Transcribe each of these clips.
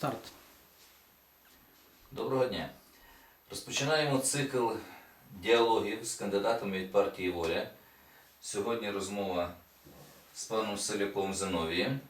Старт. Доброго дня. Розпочинаємо цикл діалогів з кандидатами від партії Воля. Сьогодні розмова з паном Селяком Зиновієм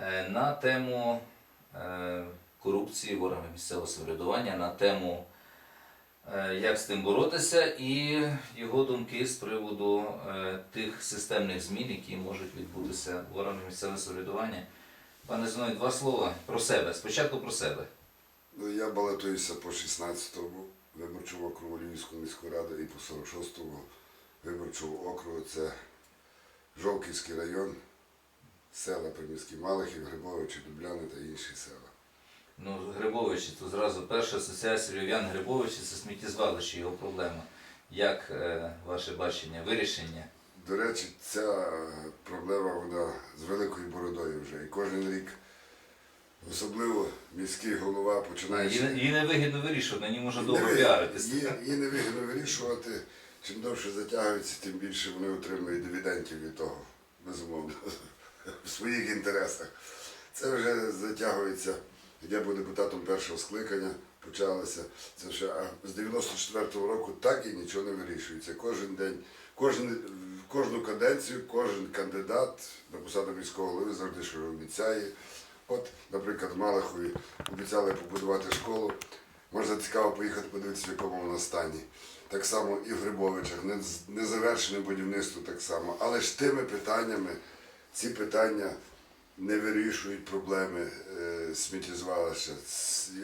е, на тему е, корупції в органах місцевого самоврядування, на тему е, як з тим боротися, і його думки з приводу тих системних змін, які можуть відбутися в органах місцевого самоврядування. Пане Зиновій, два слова про себе. Спочатку про себе. Ну, я балотуюся по 16-му виборчому округу Львівської міської ради і по 46-му виборчому округу. Це Жовківський район, села приміські Малихів, Грибовичі, Дубляни та інші села. Ну, Грибовичі, то зразу перша асоціація Львів'ян Грибовичі це сміттєзвалище, його проблема. Як е, ваше бачення, вирішення? До речі, ця проблема вона з великою бородою вже. І кожен рік, особливо міський голова, починаючи. Її, її не вигідно вирішувати, на ній можна довго піаритися. Її, її не вигідно вирішувати. Чим довше затягується, тим більше вони отримують дивідендів від того, безумовно, в своїх інтересах. Це вже затягується. Я був депутатом першого скликання, почалося. Це ще а з 94-го року так і нічого не вирішується. Кожен день, кожен, кожну каденцію, кожен кандидат на посаду міського голови завжди що обіцяє. От, наприклад, Малахові обіцяли побудувати школу. Можна цікаво поїхати подивитися, в якому вона стані. Так само і в Грибовичах, не, з- не завершене будівництво так само. Але ж тими питаннями ці питання не вирішують проблеми е, сміттєзвалища.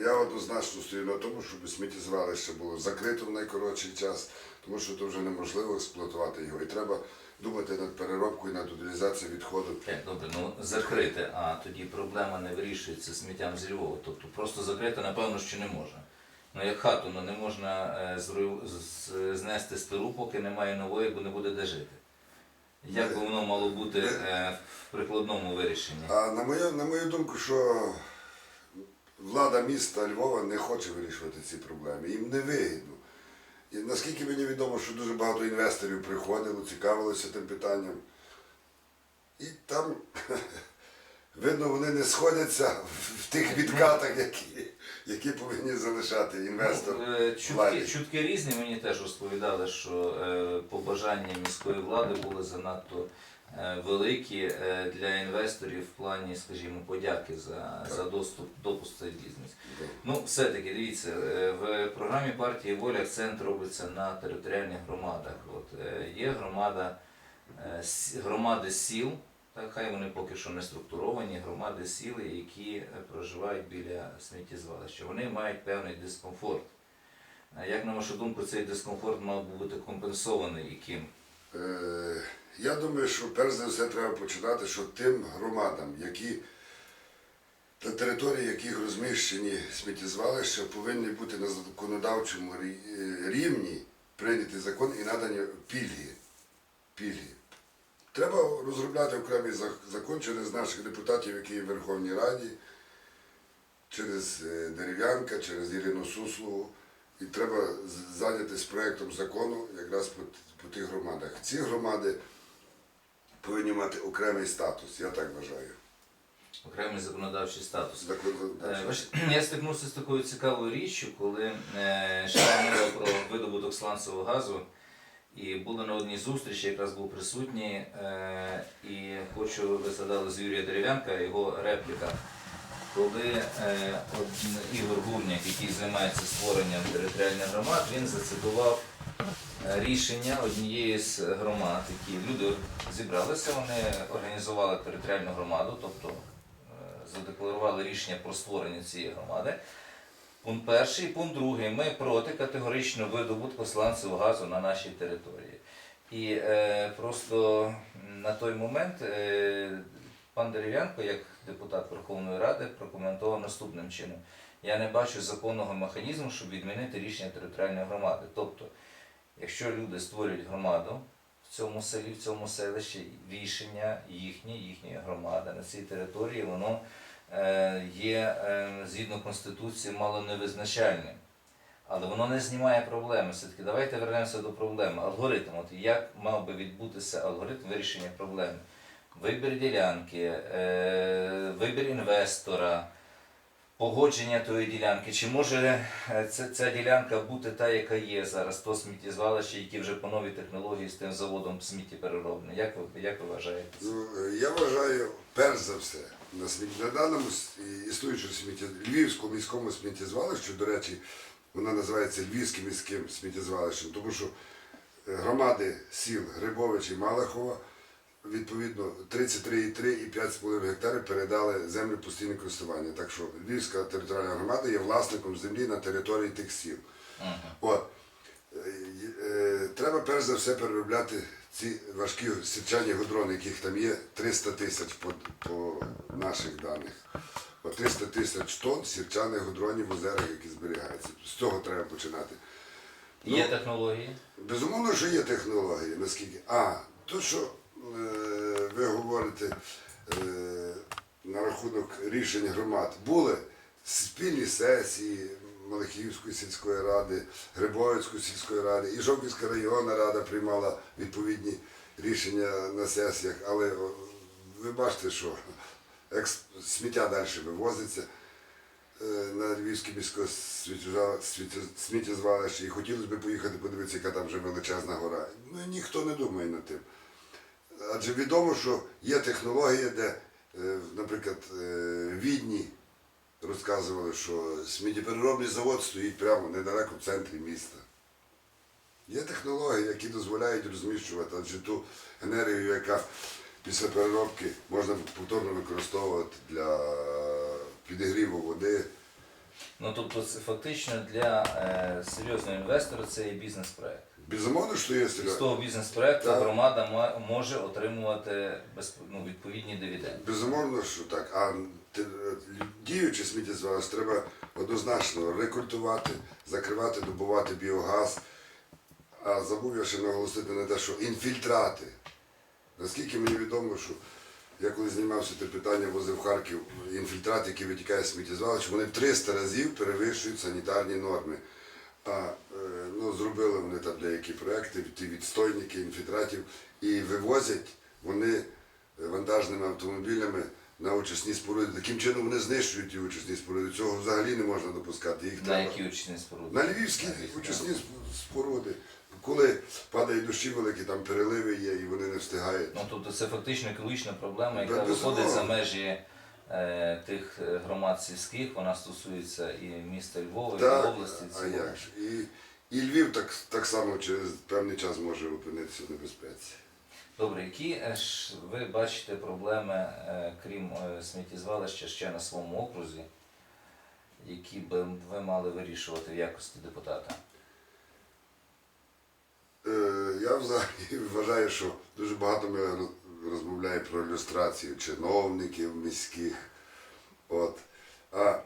Я однозначно стою на тому, щоб сміттєзвалище було закрито в найкоротший час, тому що то вже неможливо експлуатувати його. І треба думати над переробкою, над утилізацією відходу. Так, добре, ну закрити, а тоді проблема не вирішується сміттям з Львова. Тобто просто закрити, напевно, що не можна. Ну як хату ну, не можна е, знести стару, поки немає нової, бо не буде де жити. Як би воно мало бути е, в прикладному вирішенні? А на мою, на мою думку, що влада міста Львова не хоче вирішувати ці проблеми. Їм не вигідно. І наскільки мені відомо, що дуже багато інвесторів приходило, цікавилося тим питанням. І там, видно, вони не сходяться в- тих відкатах, які, які повинні залишати інвестор. Ну, е, чутки, чутки різні мені теж розповідали, що е, побажання міської влади були занадто великі е, для інвесторів в плані, скажімо, подяки за, за доступ, допуск цей бізнес. Ну, все-таки дивіться, е, в програмі партії Воля акцент робиться на територіальних громадах. От е, є громада, е, громади сіл, так, хай вони поки що не структуровані, громади сіл, які е, проживають біля сміттєзвалища. Вони мають певний дискомфорт. Як на вашу думку, цей дискомфорт мав бути компенсований яким? Е, Я думаю, що перш за все треба починати, що тим громадам, які на території яких розміщені сміттєзвалища, повинні бути на законодавчому е, рівні прийняти закон і надані пільги. пільги. Треба розробляти окремий закон через наших депутатів, які є в Верховній Раді, через е, Дерев'янка, через Ірину Суслову. І треба зайнятися проєктом закону якраз по, по тих громадах. Ці громади повинні мати окремий статус, я так вважаю. Окремий законодавчий статус. Е, Я стикнувся з такою цікавою річчю, коли е, йшла мова про видобуток сланцевого газу. І були на одній зустрічі, якраз був присутній, е, і хочу, ви згадали з Юрія Дерев'янка, його репліка. Коли е, Ігор Гурняк, який займається створенням територіальних громад, він зацитував е, рішення однієї з громад, які люди зібралися, вони організували територіальну громаду, тобто е, задекларували рішення про створення цієї громади. Пункт перший, пункт другий. Ми проти категоричного видобутку сланцевого газу на нашій території. І е, просто на той момент е, пан Дерев'янко, як депутат Верховної Ради, прокоментував наступним чином. Я не бачу законного механізму, щоб відмінити рішення територіальної громади. Тобто, якщо люди створюють громаду в цьому селі, в цьому селищі, рішення їхнє, їхньої громади на цій території, воно е, є е, згідно Конституції мало невизначальним. Але воно не знімає проблеми. Все-таки давайте вернемося до проблеми. Алгоритм. От як мав би відбутися алгоритм вирішення проблеми? Вибір ділянки, е, вибір інвестора, погодження тої ділянки. Чи може е, ця, ця ділянка бути та, яка є зараз, то сміттєзвалище, які вже по новій технології з тим заводом сміттєпереробне? Як ви, як ви вважаєте? Ну, я вважаю, перш за все, на, сміт... на даному існуючому сміття... Львівському міському сміттєзвалищу, до речі, вона називається Львівським міським сміттєзвалищем, тому що е, громади сіл Грибович і Малахова відповідно 33,3 і 5,5 гектарів передали землю постійне користування. Так що Львівська територіальна громада є власником землі на території тих сіл. От. Е, е, Треба перш за все переробляти ці важкі сірчані гудрони, яких там є 300 тисяч по, по наших даних. От 300 тисяч тонн сірчаних гудронів в озерах, які зберігаються. З цього треба починати. Є технології? Безумовно, що є технології, наскільки. А, то, що ви говорите е, на рахунок рішень громад, були спільні сесії Малахівської сільської ради, Грибовицької сільської ради, і Жовківська районна рада приймала відповідні рішення на сесіях, але ви бачите, що сміття далі вивозиться е, на Львівське міське сміттєзва- сміттєзвалище і хотілося б поїхати подивитися, яка там вже величезна гора. Ну ніхто не думає над тим. Адже відомо, що є технологія, де, е, наприклад, е, Відні розказували, що сміттєпереробний завод стоїть прямо недалеко в центрі міста. Є технології, які дозволяють розміщувати, адже ту енергію, яка після переробки можна повторно використовувати для підігріву води. Ну тобто фактично для е, серйозного інвестора це є бізнес-проект. Безумовно, що є з того бізнес-проекту Так. громада ма- може отримувати без, ну, відповідні дивіденди. Безумовно, що так. А те- діючи сміттєзвалище треба однозначно рекультувати, закривати, добувати біогаз. А забув я ще наголосити на те, що інфільтрати. Наскільки мені відомо, що я коли знімався те питання, возив Харків, інфільтрат, який витікає з сміттєзвалища, вони в 300 разів перевищують санітарні норми. А е, ну, зробили вони там деякі проекти, ті відстойники інфільтратів, і вивозять вони е, вантажними автомобілями на очисні споруди. Таким чином вони знищують ті очисні споруди. Цього взагалі не можна допускати. Їх На треба які очисні споруди? на львівські На очисні споруди. Коли падають дощі великі, там переливи є і вони не встигають. Ну тобто це фактично екологічна проблема, яка виходить за межі е, тих е, громад сільських, вона стосується і міста Львова, і області. а як ж? І, і Львів так, так само через певний час може опинитися в небезпеці. Добре, які е, ж ви бачите проблеми, е, крім е, сміттєзвалища, ще на своєму окрузі, які би ви мали вирішувати в якості депутата? Я взагалі вважаю, що дуже багато ми роз- розмовляємо про люстрацію чиновників міських. От. А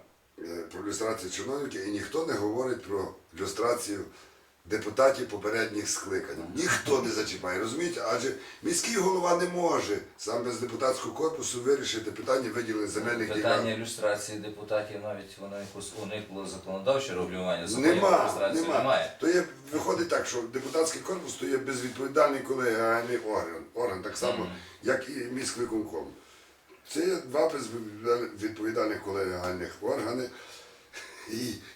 про люстрацію чиновників і ніхто не говорить про люстрацію депутатів попередніх скликань. Ніхто не зачіпає, розумієте? Адже міський голова не може сам без депутатського корпусу вирішити питання виділення земельних Питання ділянок. ілюстрації депутатів навіть воно якось уникло законодавче регулювання. Законів Нема, нема. немає. То є, виходить так, що депутатський корпус то є безвідповідальний колегіальний орган, орган так само, як і міськвиконком. Це є два безвідповідальних колегіальних органи,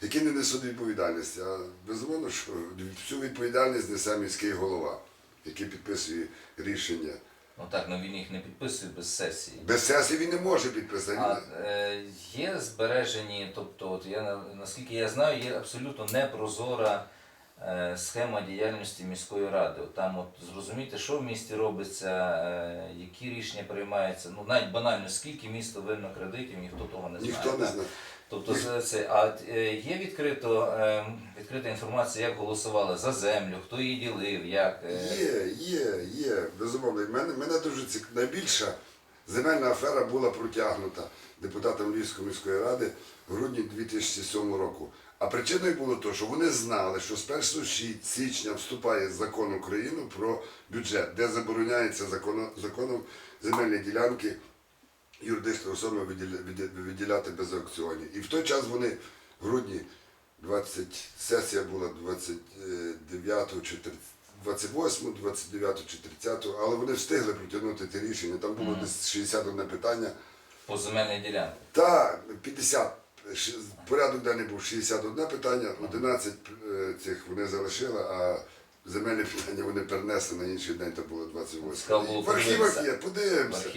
які не несуть відповідальності. А безумовно, що всю відповідальність несе міський голова, який підписує рішення. Ну так, ну він їх не підписує без сесії. Без сесії він не може підписати. А е, є збережені, тобто, от я наскільки я знаю, є абсолютно непрозора схема діяльності міської ради. Там от зрозуміти, що в місті робиться, е, які рішення приймаються. Ну навіть банально, скільки місто винно кредитів, ніхто того не знає. Ніхто не знає. Тобто це- а е, є відкрито е, відкрита інформація, як голосували за землю, хто її ділив, як е, Є, є, є, безумовно. Мене, мене дуже цік... найбільша земельна афера була протягнута депутатом Львівської міської ради в грудні 2007 року. А причиною було те, що вони знали, що з 1 січня вступає закон України про бюджет, де забороняється законом, земельні ділянки юридичної особи виділяти без аукціонів. І в той час вони в грудні 20, сесія була 29 чи 30, 28, 29 чи 30, але вони встигли протягнути ті рішення. Там було Мгм. десь 61 питання. по земельній ділянці. Та 50, ши- порядок денний був 61 питання, 11 е, цих вони залишили, а земельні питання вони перенесли на інший день, то було 28. Цікаво було В архівах є, подивимося.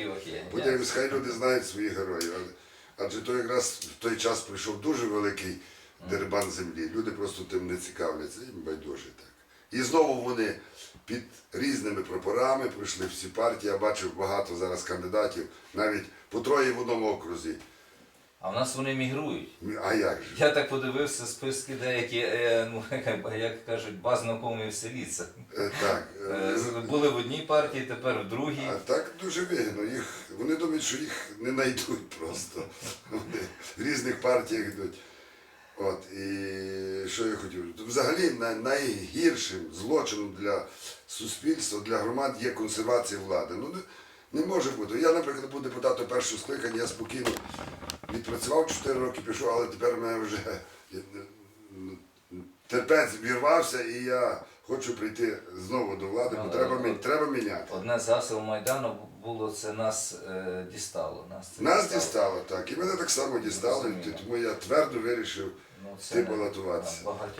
Подивимось, хай люди знають своїх героїв. Адже то якраз в той час прийшов дуже великий дерибан землі. Люди просто тим не цікавляться, їм байдуже так. І знову вони під різними прапорами пройшли всі партії. Я бачив багато зараз кандидатів, навіть по троє в одному окрузі. А в нас вони мігрують. А як же? Я так подивився списки деякі, е, ну, як кажуть, баз наукової селіться. Е, Так. е, Е, Були в одній партії, тепер в другій. А так дуже вигідно. Їх, вони думають, що їх не знайдуть просто. Вони в різних партіях йдуть. От, і що я хотів? Взагалі найгіршим злочином для суспільства, для громад є консервація влади. Ну, не може бути. Я, наприклад, був депутатом першого скликання, я спокійно відпрацював 4 роки, пішов, але тепер мене вже терпець вірвався і я хочу прийти знову до влади, бо треба, мі- треба міняти. Одне з гасел Майдану було це нас е, дістало. Нас, це Нас дістало так, і мене так само дістало, і тому я твердо вирішив Ну, це балотуватися. багатьох